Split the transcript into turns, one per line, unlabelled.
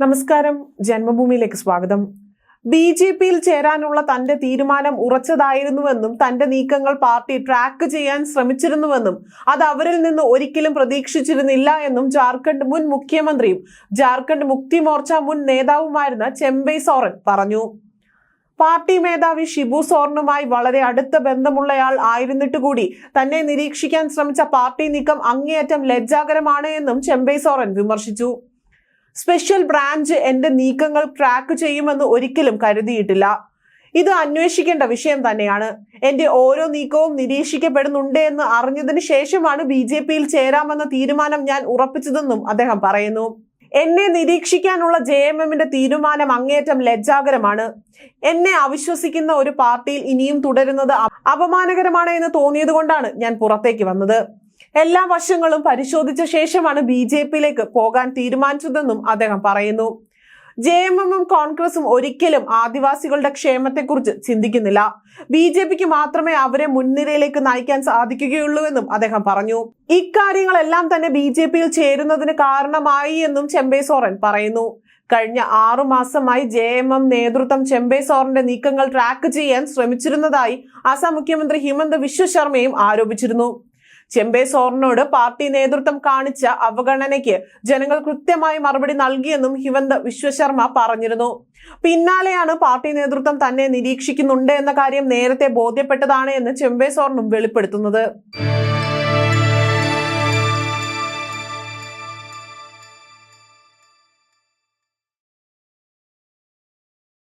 നമസ്കാരം. ജന്മഭൂമിയിലേക്ക് സ്വാഗതം. B J പിയിൽ ചേരാനുള്ള തന്റെ തീരുമാനം ഉറച്ചതായിരുന്നുവെന്നും തന്റെ നീക്കങ്ങൾ പാർട്ടി ട്രാക്ക് ചെയ്യാൻ ശ്രമിച്ചിരുന്നുവെന്നും അത് അവരിൽ നിന്ന് ഒരിക്കലും പ്രതീക്ഷിച്ചിരുന്നില്ല എന്നും ജാർഖണ്ഡ് മുൻ മുഖ്യമന്ത്രിയും ജാർഖണ്ഡ് മുക്തി മോർച്ച മുൻ നേതാവുമായിരുന്ന ചെമ്പൈ സോറൻ പറഞ്ഞു. പാർട്ടി മേധാവി ഷിബു സോറിനുമായി വളരെ അടുത്ത ബന്ധമുള്ളയാൾ ആയിരുന്നിട്ട് കൂടി തന്നെ നിരീക്ഷിക്കാൻ ശ്രമിച്ച പാർട്ടി നീക്കം അങ്ങേയറ്റം ലജ്ജാകരമാണ് എന്നും ചെമ്പൈ സോറൻ വിമർശിച്ചു. സ്പെഷ്യൽ ബ്രാഞ്ച് എന്റെ നീക്കങ്ങൾ ട്രാക്ക് ചെയ്യുമെന്ന് ഒരിക്കലും കരുതിയിട്ടില്ല. ഇത് അന്വേഷിക്കേണ്ട വിഷയം തന്നെയാണ്. എന്റെ ഓരോ നീക്കവും നിരീക്ഷിക്കപ്പെടുന്നുണ്ട് എന്ന് അറിഞ്ഞതിന് ശേഷമാണ് ബി ജെ പിയിൽ ചേരാമെന്ന തീരുമാനം ഞാൻ ഉറപ്പിച്ചതെന്നും അദ്ദേഹം പറയുന്നു. എന്നെ നിരീക്ഷിക്കാനുള്ള ജെ എം എമ്മിന്റെ തീരുമാനം അങ്ങേയറ്റം ലജ്ജാകരമാണ്. എന്നെ അവിശ്വസിക്കുന്ന ഒരു പാർട്ടിയിൽ ഇനിയും തുടരുന്നത് അപമാനകരമാണ് എന്ന് തോന്നിയത് കൊണ്ടാണ് ഞാൻ പുറത്തേക്ക് വന്നത്. എല്ലാ വശങ്ങളും പരിശോധിച്ച ശേഷമാണ് ബി ജെ പിയിലേക്ക് പോകാൻ തീരുമാനിച്ചതെന്നും അദ്ദേഹം പറയുന്നു. ജെ എം എമ്മും കോൺഗ്രസും ഒരിക്കലും ആദിവാസികളുടെ ക്ഷേമത്തെക്കുറിച്ച് ചിന്തിക്കുന്നില്ല. ബി ജെ പിക്ക് മാത്രമേ അവരെ മുൻനിരയിലേക്ക് നയിക്കാൻ സാധിക്കുകയുള്ളൂ എന്നും അദ്ദേഹം പറഞ്ഞു. ഇക്കാര്യങ്ങളെല്ലാം തന്നെ ബി ജെ പിയിൽ ചേരുന്നതിന് കാരണമായി എന്നും ചെമ്പൈ സോറൻ പറയുന്നു. കഴിഞ്ഞ ആറു മാസമായി ജെ എം എം നേതൃത്വം ചെമ്പൈ സോറന്റെ നീക്കങ്ങൾ ട്രാക്ക് ചെയ്യാൻ ശ്രമിച്ചിരുന്നതായി അസം മുഖ്യമന്ത്രി ഹിമന്ത് വിശ്വ ശർമ്മയും ആരോപിച്ചിരുന്നു. ചെമ്പൈ സോറിനോട് പാർട്ടി നേതൃത്വം കാണിച്ച അവഗണനയ്ക്ക് ജനങ്ങൾ കൃത്യമായി മറുപടി നൽകിയെന്നും ഹിമന്ത് വിശ്വശർമ്മ പറഞ്ഞിരുന്നു. പിന്നാലെയാണ് പാർട്ടി നേതൃത്വം തന്നെ നിരീക്ഷിക്കുന്നുണ്ട് എന്ന കാര്യം നേരത്തെ ബോധ്യപ്പെട്ടതാണ് എന്ന് ചെമ്പെ സോറിനും വെളിപ്പെടുത്തുന്നത്.